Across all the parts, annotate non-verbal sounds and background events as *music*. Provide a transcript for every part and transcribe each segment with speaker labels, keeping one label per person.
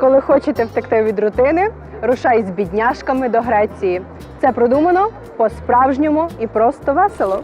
Speaker 1: Коли хочете втекти від рутини, рушай з бідняшками до Греції. Це продумано по-справжньому і просто весело.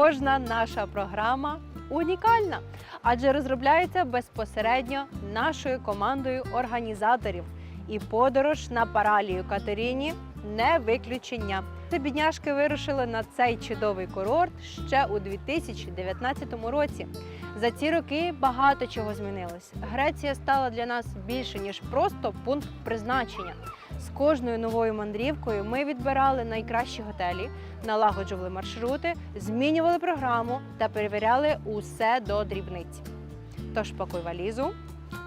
Speaker 1: Кожна наша програма унікальна, адже розробляється безпосередньо нашою командою організаторів. І подорож на паралію Катерині не виключення. Це бідняшки вирушили на цей чудовий курорт ще у 2019 році. За ці роки багато чого змінилось. Греція стала для нас більше ніж просто пункт призначення. З кожною новою мандрівкою ми відбирали найкращі готелі, налагоджували маршрути, змінювали програму та перевіряли усе до дрібниць. Тож пакуй валізу,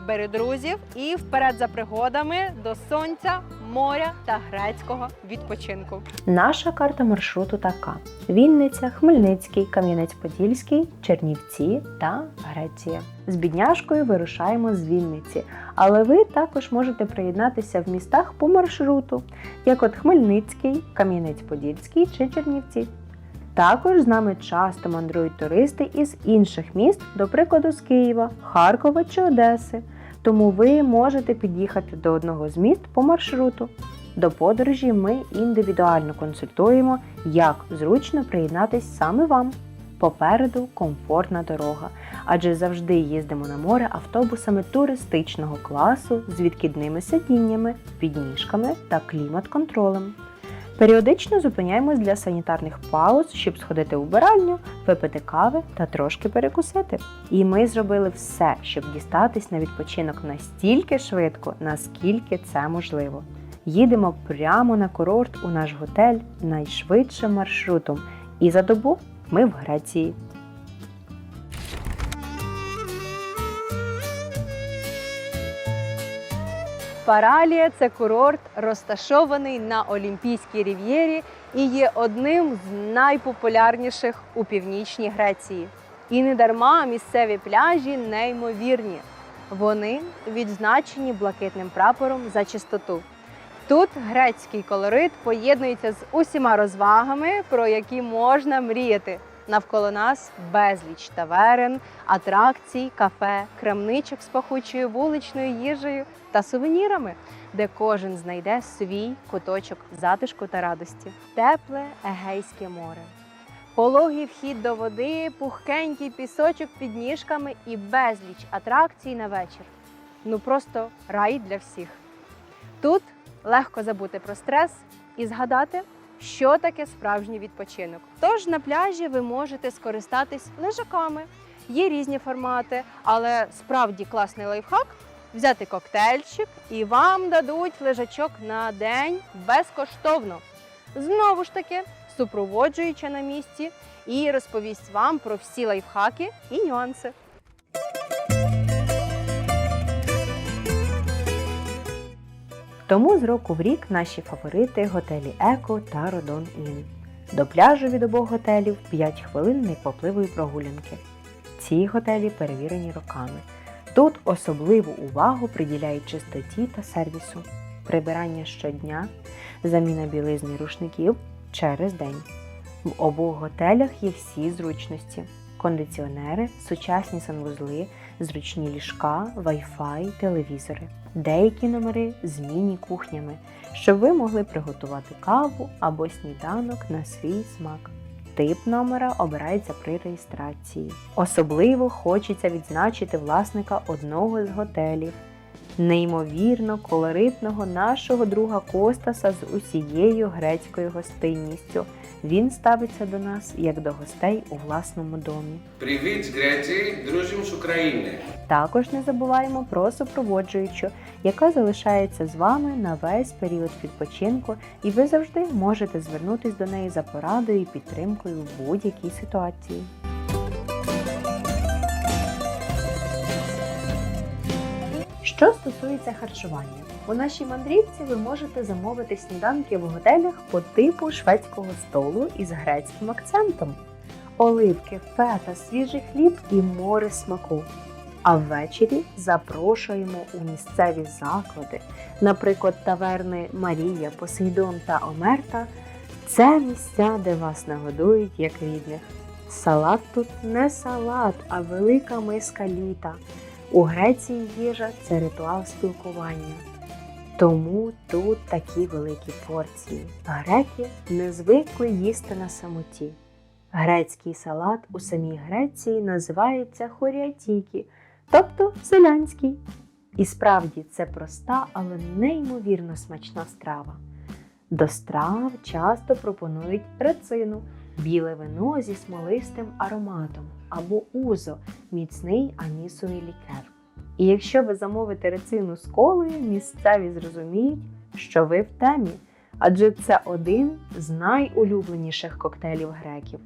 Speaker 1: бери друзів і вперед за пригодами до сонця, моря та грецького відпочинку.
Speaker 2: Наша карта маршруту така: Вінниця, Хмельницький, Кам'янець-Подільський, Чернівці та Греція. З бідняшкою вирушаємо з Вінниці, але ви також можете приєднатися в містах по маршруту, як от Хмельницький, Кам'янець-Подільський чи Чернівці. Також з нами часто мандрують туристи із інших міст, до прикладу, з Києва, Харкова чи Одеси. Тому ви можете під'їхати до одного з міст по маршруту. До подорожі ми індивідуально консультуємо, як зручно приєднатись саме вам. Попереду комфортна дорога, адже завжди їздимо на море автобусами туристичного класу з відкидними сидіннями, підніжками та клімат-контролем. Періодично зупиняємось для санітарних пауз, щоб сходити у вбиральню, випити кави та трошки перекусити. І ми зробили все, щоб дістатись на відпочинок настільки швидко, наскільки це можливо. Їдемо прямо на курорт у наш готель найшвидшим маршрутом. І за добу ми в Греції.
Speaker 1: Паралія це курорт, розташований на Олімпійській рів'єрі і є одним з найпопулярніших у північній Греції. І не дарма місцеві пляжі неймовірні. Вони відзначені блакитним прапором за чистоту. Тут грецький колорит поєднується з усіма розвагами, про які можна мріяти. Навколо нас безліч таверен, атракцій, кафе, крамничок з пахучою вуличною їжею та сувенірами, де кожен знайде свій куточок затишку та радості. Тепле Егейське море. Пологий вхід до води, пухкенький пісочок під ніжками і безліч атракцій на вечір. Ну просто рай для всіх. Тут легко забути про стрес і згадати, що таке справжній відпочинок. Тож на пляжі ви можете скористатись лежаками. Є різні формати, але справді класний лайфхак взяти коктейльчик і вам дадуть лежачок на день безкоштовно. Знову ж таки, супроводжуючи на місці і розповість вам про всі лайфхаки і нюанси.
Speaker 2: Тому з року в рік наші фаворити готелі Еко та Родон Ін. До пляжу від обох готелів 5 хвилин непопливої прогулянки. Ці готелі перевірені роками. Тут особливу увагу приділяють чистоті та сервісу, прибирання щодня, заміна білизни рушників через день. В обох готелях є всі зручності: кондиціонери, сучасні санвузли, зручні ліжка, вайфай, телевізори. Деякі номери з міні-кухнями, щоб ви могли приготувати каву або сніданок на свій смак. Тип номера обирається при реєстрації. Особливо хочеться відзначити власника одного з готелів, неймовірно колоритного нашого друга Костаса з усією грецькою гостинністю. Він ставиться до нас як до гостей у власному домі.
Speaker 3: Привіт з Греції, друзям з України.
Speaker 2: Також не забуваємо про супроводжуючу, яка залишається з вами на весь період відпочинку, і ви завжди можете звернутись до неї за порадою і підтримкою в будь-якій ситуації. Що стосується харчування, у нашій мандрівці ви можете замовити сніданки в готелях по типу шведського столу із грецьким акцентом: оливки, фета, свіжий хліб і море смаку. А ввечері запрошуємо у місцеві заклади, наприклад, таверни Марія, Посейдон та Омерта. Це місця, де вас нагодують як рідних. Салат тут не салат, а велика миска літа. У Греції їжа це ритуал спілкування. Тому тут такі великі порції. Греки не звикли їсти на самоті. Грецький салат у самій Греції називається хоріатікі, тобто селянський. І справді це проста, але неймовірно смачна страва. До страв часто пропонують рецину, біле вино зі смолистим ароматом або узо, міцний анісовий лікер. І якщо ви замовите рецину з колою, місцеві зрозуміють, що ви в темі, адже це один з найулюбленіших коктейлів греків.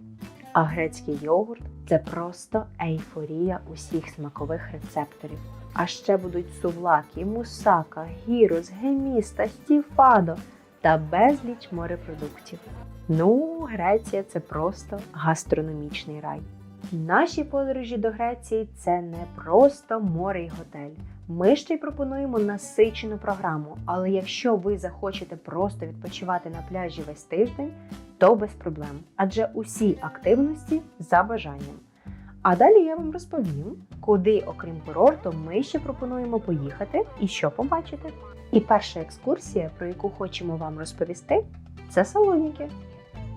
Speaker 2: А грецький йогурт це просто ейфорія усіх смакових рецепторів. А ще будуть сувлаки, мусака, гірос, геміста, стіфадо та безліч морепродуктів. Ну, Греція це просто гастрономічний рай. Наші подорожі до Греції це не просто море й готель. Ми ще й пропонуємо насичену програму, але якщо ви захочете просто відпочивати на пляжі весь тиждень, то без проблем, адже усі активності за бажанням. А далі я вам розповім, куди, окрім курорту, ми ще пропонуємо поїхати і що побачити. І перша екскурсія, про яку хочемо вам розповісти, це Салоніки.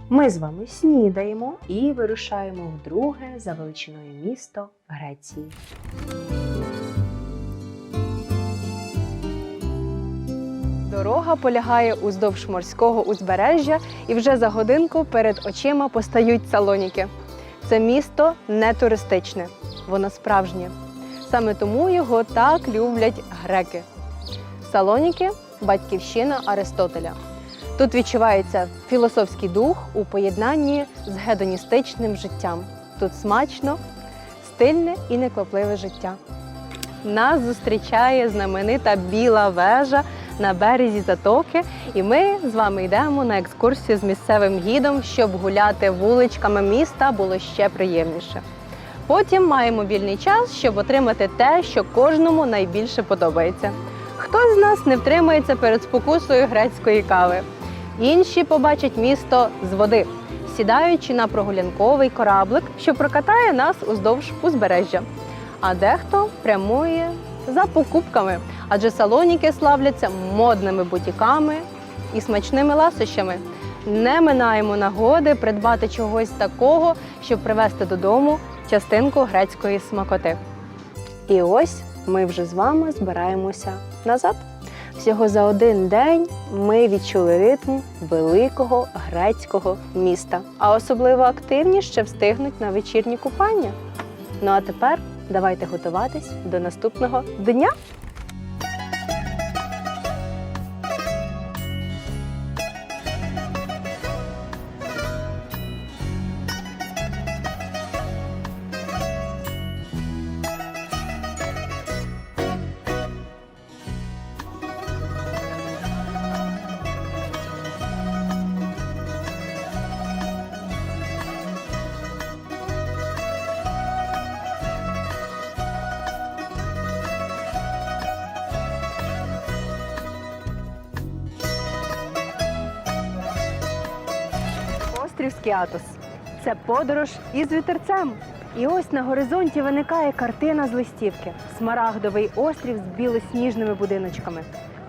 Speaker 2: Ми з вами снідаємо і вирушаємо в друге за величиною місто Греції.
Speaker 1: Дорога полягає уздовж морського узбережжя, і вже за годинку перед очима постають салоніки. Це місто не туристичне, воно справжнє. Саме тому його так люблять греки. Салоніки батьківщина Аристотеля. Тут відчувається філософський дух у поєднанні з гедоністичним життям. Тут смачно, стильне і неквапливе життя. Нас зустрічає знаменита біла вежа на березі затоки, і ми з вами йдемо на екскурсію з місцевим гідом, щоб гуляти вуличками міста було ще приємніше. Потім маємо вільний час, щоб отримати те, що кожному найбільше подобається. Хтось з нас не втримається перед спокусою грецької кави. Інші побачать місто з води, сідаючи на прогулянковий кораблик, що прокатає нас уздовж узбережжя. А дехто прямує за покупками, адже салоніки славляться модними бутіками і смачними ласощами. Не минаємо нагоди придбати чогось такого, щоб привезти додому частинку грецької смакоти. І ось ми вже з вами збираємося назад. Всього за один день ми відчули ритм великого грецького міста, а особливо активні ще встигнуть на вечірні купання. Ну а тепер давайте готуватись до наступного дня. Острів Це подорож із вітерцем. І ось на горизонті виникає картина з листівки. Смарагдовий острів з білосніжними будиночками.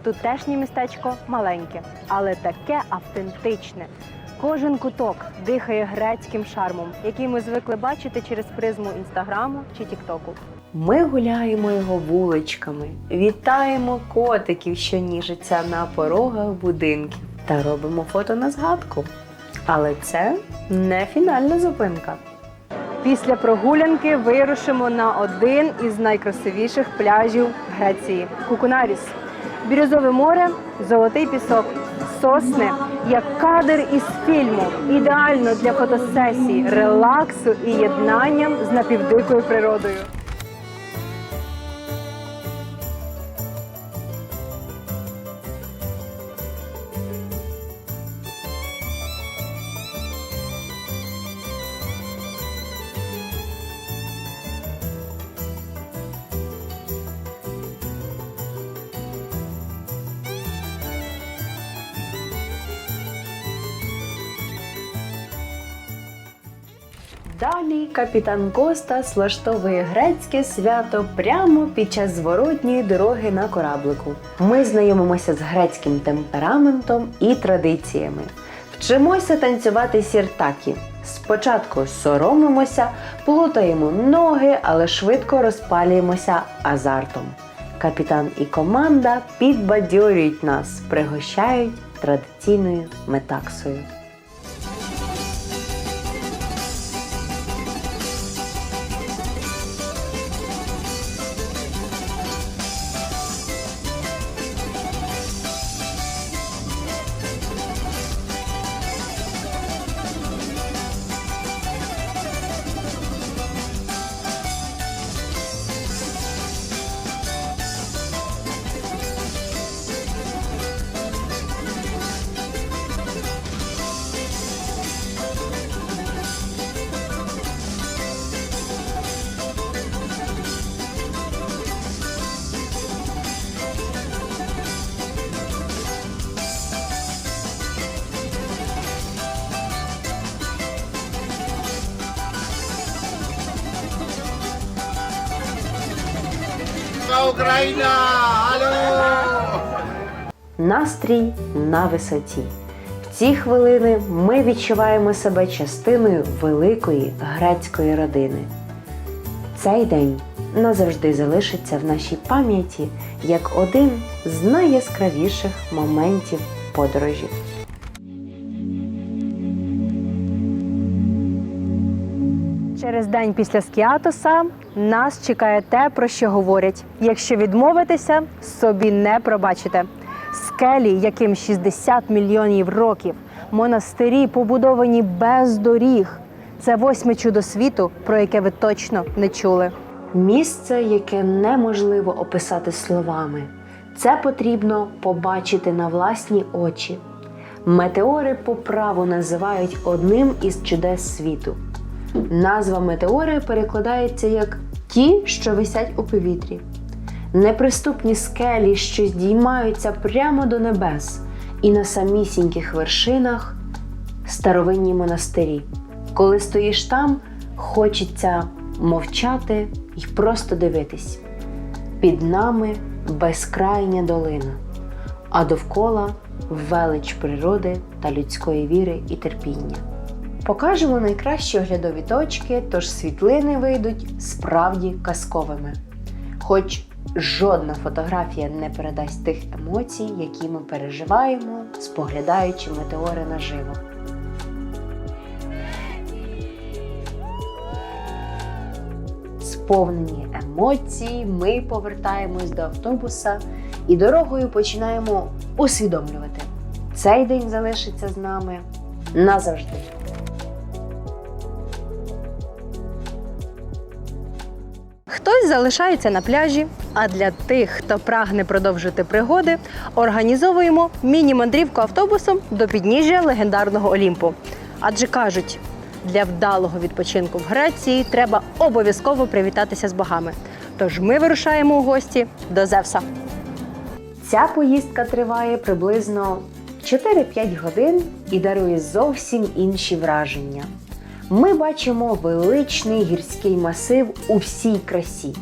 Speaker 1: Тутешнє містечко маленьке, але таке автентичне. Кожен куток дихає грецьким шармом, який ми звикли бачити через призму інстаграму чи тіктоку. Ми гуляємо його вуличками, вітаємо котиків, що ніжаться на порогах будинків, та робимо фото на згадку. Але це не фінальна зупинка. Після прогулянки вирушимо на один із найкрасивіших пляжів Греції Кукунаріс. Бірюзове море, золотий пісок, сосни, як кадр із фільму. Ідеально для фотосесій, релаксу і єднанням з напівдикою природою.
Speaker 2: Далі капітан Костас влаштовує грецьке свято прямо під час зворотньої дороги на кораблику. Ми знайомимося з грецьким темпераментом і традиціями. Вчимося танцювати сіртакі. Спочатку соромимося, плутаємо ноги, але швидко розпалюємося азартом. Капітан і команда підбадьорюють нас, пригощають традиційною метаксою.
Speaker 3: Україна! Алло!
Speaker 2: Настрій на висоті. В ці хвилини ми відчуваємо себе частиною великої грецької родини. Цей день назавжди залишиться в нашій пам'яті як один з найяскравіших моментів подорожі.
Speaker 1: Через день після скіатоса нас чекає те, про що говорять. Якщо відмовитися, собі не пробачите. Скелі, яким 60 мільйонів років, монастирі побудовані без доріг. Це восьме чудо світу, про яке ви точно не чули.
Speaker 2: Місце, яке неможливо описати словами. Це потрібно побачити на власні очі. Метеори по праву називають одним із чудес світу. Назва метеори перекладається як ті, що висять у повітрі. Неприступні скелі, що здіймаються прямо до небес, і на самісіньких вершинах старовинні монастирі. Коли стоїш там, хочеться мовчати і просто дивитись. Під нами безкрайня долина, а довкола велич природи та людської віри і терпіння. Покажемо найкращі оглядові точки, тож світлини вийдуть справді казковими. Хоч жодна фотографія не передасть тих емоцій, які ми переживаємо, споглядаючи метеори наживо. Сповнені емоцій, ми повертаємось до автобуса і дорогою починаємо усвідомлювати. Цей день залишиться з нами назавжди.
Speaker 1: Залишається на пляжі, а для тих, хто прагне продовжити пригоди, організовуємо міні-мандрівку автобусом до підніжжя легендарного Олімпу. Адже кажуть, для вдалого відпочинку в Греції треба обов'язково привітатися з богами. Тож ми вирушаємо у гості до Зевса.
Speaker 2: Ця поїздка триває приблизно 4-5 годин і дарує зовсім інші враження. Ми бачимо величний гірський масив у всій красі.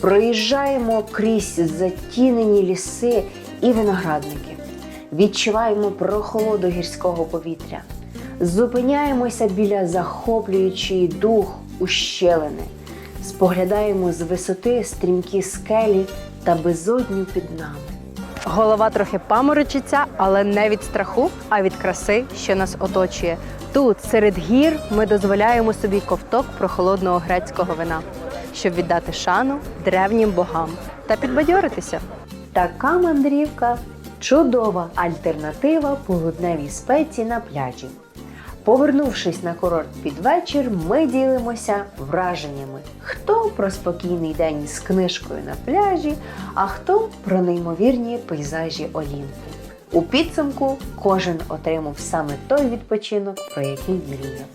Speaker 2: Проїжджаємо крізь затінені ліси і виноградники. Відчуваємо прохолоду гірського повітря. Зупиняємося біля захоплюючої дух ущелини. Споглядаємо з висоти стрімкі скелі та безодню під нами.
Speaker 1: Голова трохи паморочиться, але не від страху, а від краси, що нас оточує. Тут, серед гір, ми дозволяємо собі ковток прохолодного грецького вина, щоб віддати шану древнім богам та підбадьоритися.
Speaker 2: Така мандрівка чудова альтернатива полудневій спеці на пляжі. Повернувшись на курорт під вечір, ми ділимося враженнями. Хто про спокійний день з книжкою на пляжі, а хто про неймовірні пейзажі Олімпу. У підсумку кожен отримав саме той відпочинок, про який мріяв.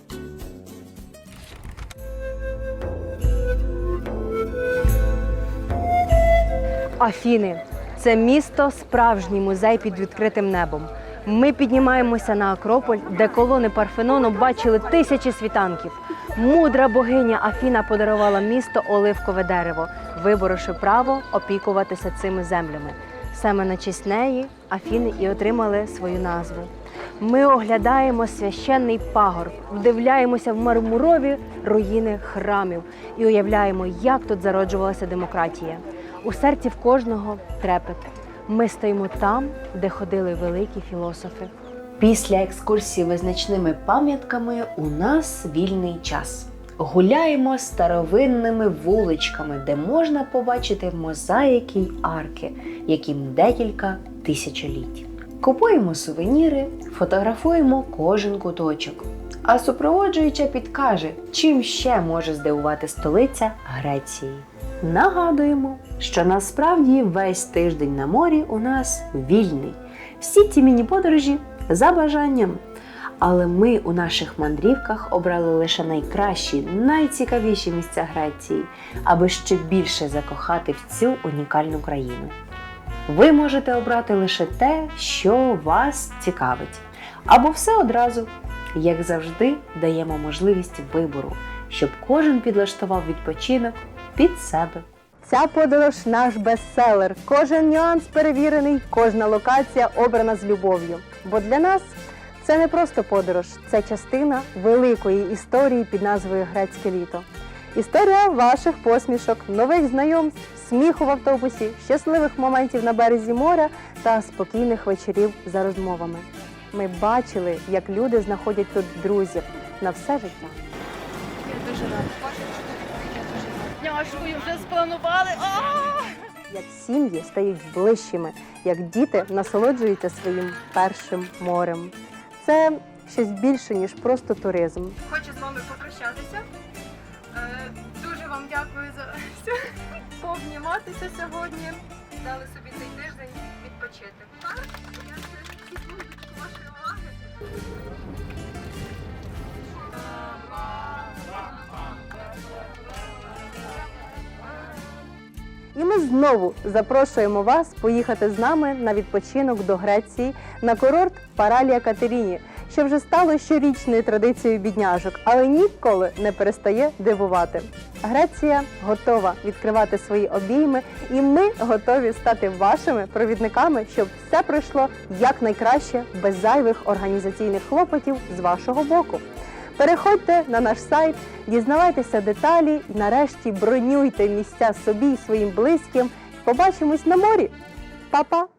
Speaker 1: Афіни це місто, справжній музей під відкритим небом. Ми піднімаємося на Акрополь, де колони Парфенону бачили тисячі світанків.
Speaker 2: Мудра богиня Афіна подарувала місто оливкове дерево, виборовши право опікуватися цими землями. Саме на честь неї Афіни і отримали свою назву. Ми оглядаємо священний пагорб, вдивляємося в мармурові руїни храмів і уявляємо, як тут зароджувалася демократія. У серці в кожного трепет. Ми стоїмо там, де ходили великі філософи.
Speaker 4: Після екскурсії визначними пам'ятками у нас вільний час. Гуляємо старовинними вуличками, де можна побачити мозаїки й арки, яким декілька тисячоліть. Купуємо сувеніри, фотографуємо кожен куточок. А супроводжуюча підкаже, чим ще може здивувати столиця Греції. Нагадуємо, що насправді весь тиждень на морі у нас вільний. Всі ці міні-подорожі за бажанням. Але ми у наших мандрівках обрали лише найкращі, найцікавіші місця Греції, аби ще більше закохати в цю унікальну країну. Ви можете обрати лише те, що вас цікавить, або все одразу. Як завжди, даємо можливість вибору, щоб кожен підлаштував відпочинок під себе.
Speaker 2: Ця подорож наш бестселер. Кожен нюанс перевірений, кожна локація обрана з любов'ю. Бо для нас це не просто подорож, це частина великої історії під назвою Грецьке літо. Історія ваших посмішок, нових знайомств, сміху в автобусі, щасливих моментів на березі моря та спокійних вечорів за розмовами. Ми бачили, як люди знаходять тут друзів на все життя.
Speaker 5: Я дуже рада. Няшкою вже спланували.
Speaker 2: Як сім'ї стають ближчими, як діти насолоджуються своїм першим морем. Це щось більше, ніж просто туризм.
Speaker 5: Хочу з вами попрощатися. Е, Дуже вам дякую за все. *laughs* Повніматися сьогодні. Дали собі цей тиждень відпочити. Я вашої уваги.
Speaker 2: І ми знову запрошуємо вас поїхати з нами на відпочинок до Греції на курорт Паралія Катеріні, що вже стало щорічною традицією бідняжок, але ніколи не перестає дивувати. Греція готова відкривати свої обійми, і ми готові стати вашими провідниками, щоб все пройшло якнайкраще без зайвих організаційних хлопотів з вашого боку. Переходьте на наш сайт, дізнавайтеся деталі і нарешті бронюйте місця собі і своїм близьким. Побачимось на морі. Па-па!